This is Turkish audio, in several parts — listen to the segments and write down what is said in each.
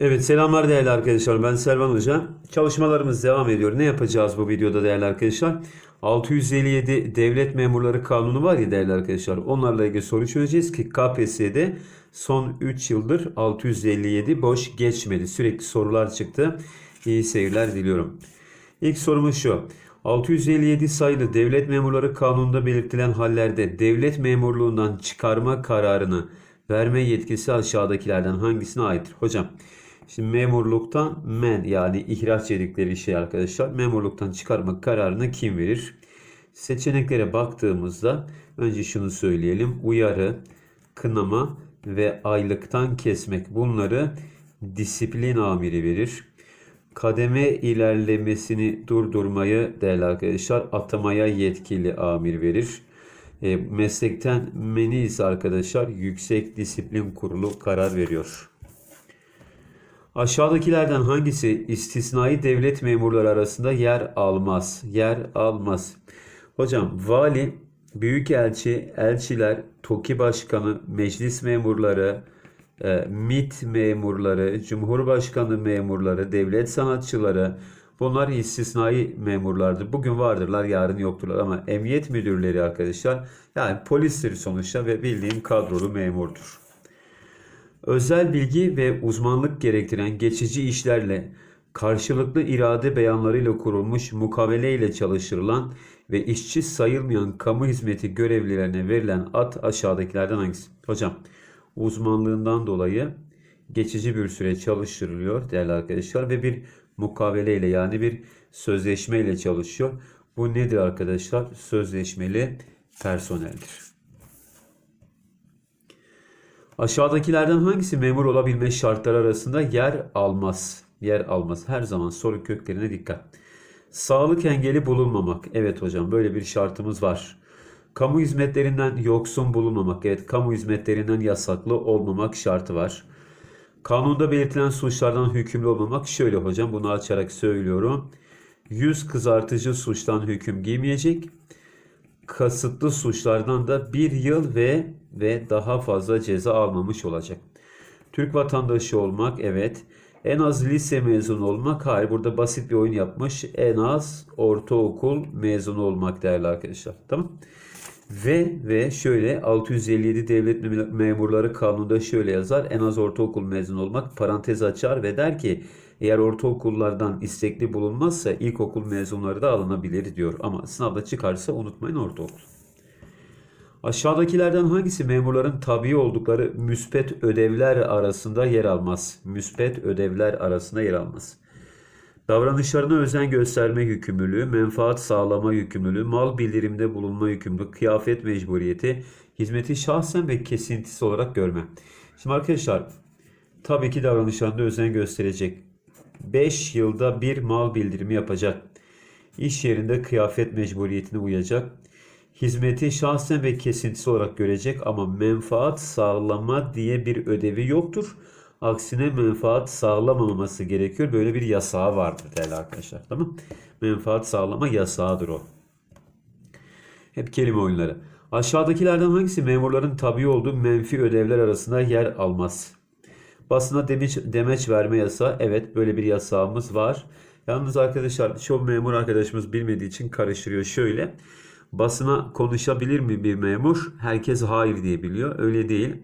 Evet selamlar değerli arkadaşlar ben Selvan Hoca. Çalışmalarımız devam ediyor. Ne yapacağız bu videoda değerli arkadaşlar? 657 devlet memurları kanunu var ya değerli arkadaşlar. Onlarla ilgili soru çözeceğiz ki KPSS'de son 3 yıldır 657 boş geçmedi. Sürekli sorular çıktı. İyi seyirler diliyorum. İlk sorumuz şu. 657 sayılı devlet memurları kanununda belirtilen hallerde devlet memurluğundan çıkarma kararını verme yetkisi aşağıdakilerden hangisine aittir? Hocam Şimdi memurluktan men yani ihraç dedikleri şey arkadaşlar. Memurluktan çıkarma kararını kim verir? Seçeneklere baktığımızda önce şunu söyleyelim. Uyarı, kınama ve aylıktan kesmek bunları disiplin amiri verir. Kademe ilerlemesini durdurmayı değerli arkadaşlar atamaya yetkili amir verir. E, meslekten meni ise arkadaşlar Yüksek Disiplin Kurulu karar veriyor. Aşağıdakilerden hangisi istisnai devlet memurları arasında yer almaz? Yer almaz. Hocam vali, büyükelçi, elçiler, TOKİ başkanı, meclis memurları, e, MİT memurları, Cumhurbaşkanı memurları, devlet sanatçıları bunlar istisnai memurlardır. Bugün vardırlar, yarın yokturlar ama emniyet müdürleri arkadaşlar yani polistir sonuçta ve bildiğin kadrolu memurdur. Özel bilgi ve uzmanlık gerektiren geçici işlerle karşılıklı irade beyanlarıyla kurulmuş mukavele ile çalıştırılan ve işçi sayılmayan kamu hizmeti görevlilerine verilen at aşağıdakilerden hangisi? Hocam uzmanlığından dolayı geçici bir süre çalıştırılıyor değerli arkadaşlar ve bir mukavele ile yani bir sözleşme ile çalışıyor. Bu nedir arkadaşlar? Sözleşmeli personeldir. Aşağıdakilerden hangisi memur olabilme şartları arasında yer almaz? Yer almaz. Her zaman soru köklerine dikkat. Sağlık engeli bulunmamak. Evet hocam böyle bir şartımız var. Kamu hizmetlerinden yoksun bulunmamak. Evet kamu hizmetlerinden yasaklı olmamak şartı var. Kanunda belirtilen suçlardan hükümlü olmamak. Şöyle hocam bunu açarak söylüyorum. Yüz kızartıcı suçtan hüküm giymeyecek kasıtlı suçlardan da bir yıl ve ve daha fazla ceza almamış olacak. Türk vatandaşı olmak evet. En az lise mezunu olmak hayır burada basit bir oyun yapmış. En az ortaokul mezunu olmak değerli arkadaşlar. Tamam. Ve ve şöyle 657 devlet memurları kanununda şöyle yazar. En az ortaokul mezunu olmak parantez açar ve der ki eğer ortaokullardan istekli bulunmazsa ilkokul mezunları da alınabilir diyor. Ama sınavda çıkarsa unutmayın ortaokul. Aşağıdakilerden hangisi memurların tabi oldukları müspet ödevler arasında yer almaz? Müspet ödevler arasında yer almaz. Davranışlarına özen gösterme yükümlülüğü, menfaat sağlama yükümlülüğü, mal bildirimde bulunma yükümlülüğü, kıyafet mecburiyeti, hizmeti şahsen ve kesintisi olarak görme. Şimdi arkadaşlar tabii ki davranışlarında özen gösterecek. 5 yılda bir mal bildirimi yapacak. İş yerinde kıyafet mecburiyetine uyacak. Hizmeti şahsen ve kesintisi olarak görecek ama menfaat sağlama diye bir ödevi yoktur. Aksine menfaat sağlamaması gerekiyor. Böyle bir yasağı vardır değerli arkadaşlar. Tamam Menfaat sağlama yasağıdır o. Hep kelime oyunları. Aşağıdakilerden hangisi memurların tabi olduğu menfi ödevler arasında yer almaz? Basına demeç, demeç verme yasağı. Evet böyle bir yasağımız var. Yalnız arkadaşlar çoğu memur arkadaşımız bilmediği için karıştırıyor. Şöyle basına konuşabilir mi bir memur? Herkes hayır diye biliyor. Öyle değil.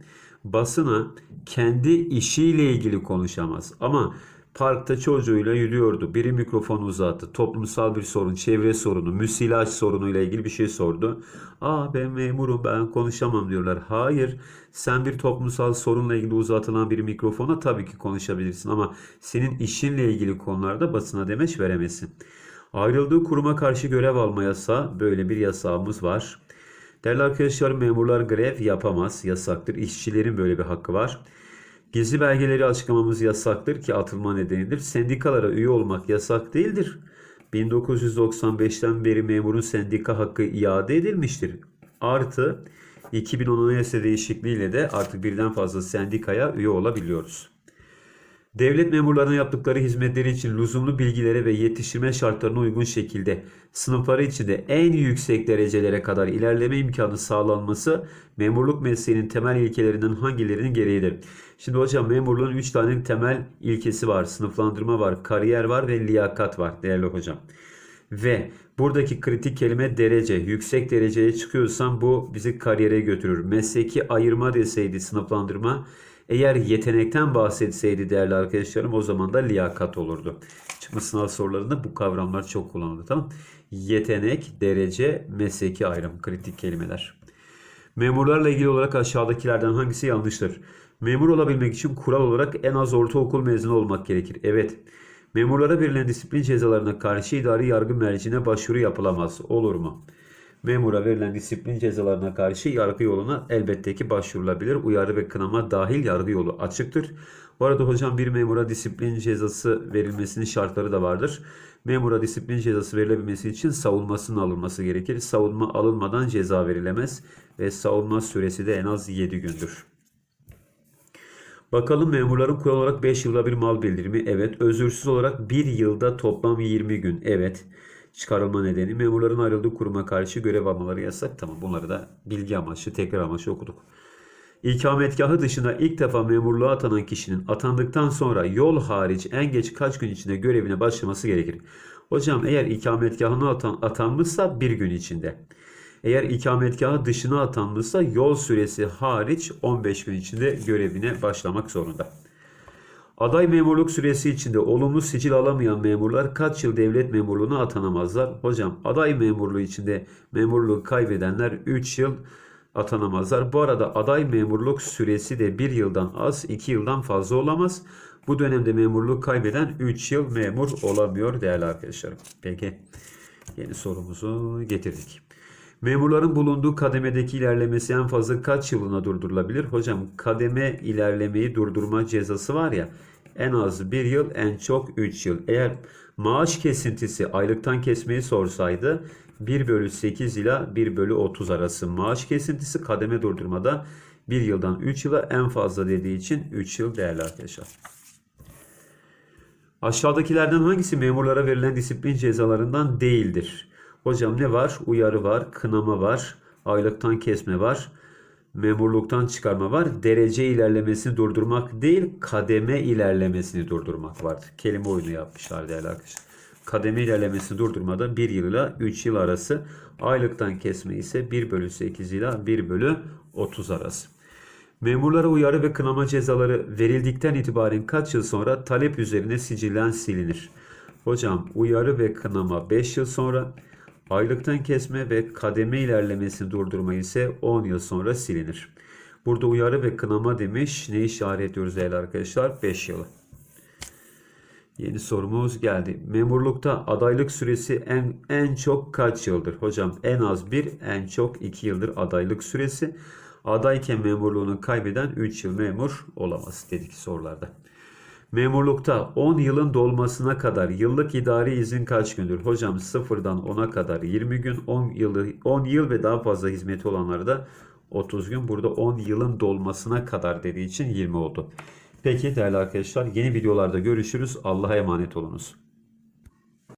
Basına kendi işiyle ilgili konuşamaz. Ama parkta çocuğuyla yürüyordu. Biri mikrofon uzattı. Toplumsal bir sorun, çevre sorunu, müsilaj sorunuyla ilgili bir şey sordu. Aa ben memurum ben konuşamam diyorlar. Hayır sen bir toplumsal sorunla ilgili uzatılan bir mikrofona tabii ki konuşabilirsin. Ama senin işinle ilgili konularda basına demeç veremezsin. Ayrıldığı kuruma karşı görev alma yasağı böyle bir yasağımız var. Değerli arkadaşlar memurlar grev yapamaz. Yasaktır. İşçilerin böyle bir hakkı var. Gizli belgeleri açıklamamız yasaktır ki atılma nedenidir. Sendikalara üye olmak yasak değildir. 1995'ten beri memurun sendika hakkı iade edilmiştir. Artı 2010 anayasa değişikliğiyle de artık birden fazla sendikaya üye olabiliyoruz. Devlet memurlarına yaptıkları hizmetleri için lüzumlu bilgilere ve yetiştirme şartlarına uygun şekilde sınıfları içinde en yüksek derecelere kadar ilerleme imkanı sağlanması memurluk mesleğinin temel ilkelerinden hangilerinin gereğidir? Şimdi hocam memurluğun 3 tane temel ilkesi var. Sınıflandırma var, kariyer var ve liyakat var değerli hocam. Ve buradaki kritik kelime derece. Yüksek dereceye çıkıyorsan bu bizi kariyere götürür. Mesleki ayırma deseydi sınıflandırma. Eğer yetenekten bahsetseydi değerli arkadaşlarım o zaman da liyakat olurdu. Çıkma sınav sorularında bu kavramlar çok kullanıldı. Tamam. Yetenek, derece, mesleki ayrım kritik kelimeler. Memurlarla ilgili olarak aşağıdakilerden hangisi yanlıştır? Memur olabilmek için kural olarak en az ortaokul mezunu olmak gerekir. Evet. Memurlara verilen disiplin cezalarına karşı idari yargı merciine başvuru yapılamaz. Olur mu? Memura verilen disiplin cezalarına karşı yargı yoluna elbette ki başvurulabilir. Uyarı ve kınama dahil yargı yolu açıktır. Bu arada hocam bir memura disiplin cezası verilmesinin şartları da vardır. Memura disiplin cezası verilebilmesi için savunmasının alınması gerekir. Savunma alınmadan ceza verilemez ve savunma süresi de en az 7 gündür. Bakalım memurların kural olarak 5 yılda bir mal bildirimi. Evet. Özürsüz olarak 1 yılda toplam 20 gün. Evet. Çıkarılma nedeni memurların ayrıldığı kuruma karşı görev almaları yasak. Tamam bunları da bilgi amaçlı tekrar amaçlı okuduk. İkametgahı dışında ilk defa memurluğa atanan kişinin atandıktan sonra yol hariç en geç kaç gün içinde görevine başlaması gerekir? Hocam eğer ikametgahına atan, atanmışsa bir gün içinde. Eğer ikametgahı dışına atanmışsa yol süresi hariç 15 gün içinde görevine başlamak zorunda. Aday memurluk süresi içinde olumlu sicil alamayan memurlar kaç yıl devlet memurluğuna atanamazlar? Hocam aday memurluğu içinde memurluğu kaybedenler 3 yıl atanamazlar. Bu arada aday memurluk süresi de 1 yıldan az 2 yıldan fazla olamaz. Bu dönemde memurluk kaybeden 3 yıl memur olamıyor değerli arkadaşlarım. Peki yeni sorumuzu getirdik. Memurların bulunduğu kademedeki ilerlemesi en fazla kaç yılına durdurulabilir? Hocam kademe ilerlemeyi durdurma cezası var ya en az 1 yıl en çok 3 yıl. Eğer maaş kesintisi aylıktan kesmeyi sorsaydı 1 bölü 8 ile 1 bölü 30 arası maaş kesintisi kademe durdurmada 1 yıldan 3 yıla en fazla dediği için 3 yıl değerli arkadaşlar. Aşağıdakilerden hangisi memurlara verilen disiplin cezalarından değildir? Hocam ne var? Uyarı var, kınama var, aylıktan kesme var, memurluktan çıkarma var. Derece ilerlemesini durdurmak değil, kademe ilerlemesini durdurmak var. Kelime oyunu yapmışlar değerli arkadaşlar. Kademe ilerlemesini durdurmada 1 yıl ile 3 yıl arası, aylıktan kesme ise 1 bölü 8 ile 1 bölü 30 arası. Memurlara uyarı ve kınama cezaları verildikten itibaren kaç yıl sonra talep üzerine sicillen silinir? Hocam uyarı ve kınama 5 yıl sonra, aylıktan kesme ve kademe ilerlemesini durdurma ise 10 yıl sonra silinir. Burada uyarı ve kınama demiş. Ne işaretliyoruz değerli arkadaşlar? 5 yılı. Yeni sorumuz geldi. Memurlukta adaylık süresi en en çok kaç yıldır? Hocam en az 1, en çok 2 yıldır adaylık süresi. Adayken memurluğunu kaybeden 3 yıl memur olamaz dedik sorularda. Memurlukta 10 yılın dolmasına kadar yıllık idari izin kaç gündür? Hocam 0'dan 10'a kadar 20 gün, 10 yılı 10 yıl ve daha fazla hizmeti olanlarda 30 gün. Burada 10 yılın dolmasına kadar dediği için 20 oldu. Peki değerli arkadaşlar yeni videolarda görüşürüz. Allah'a emanet olunuz.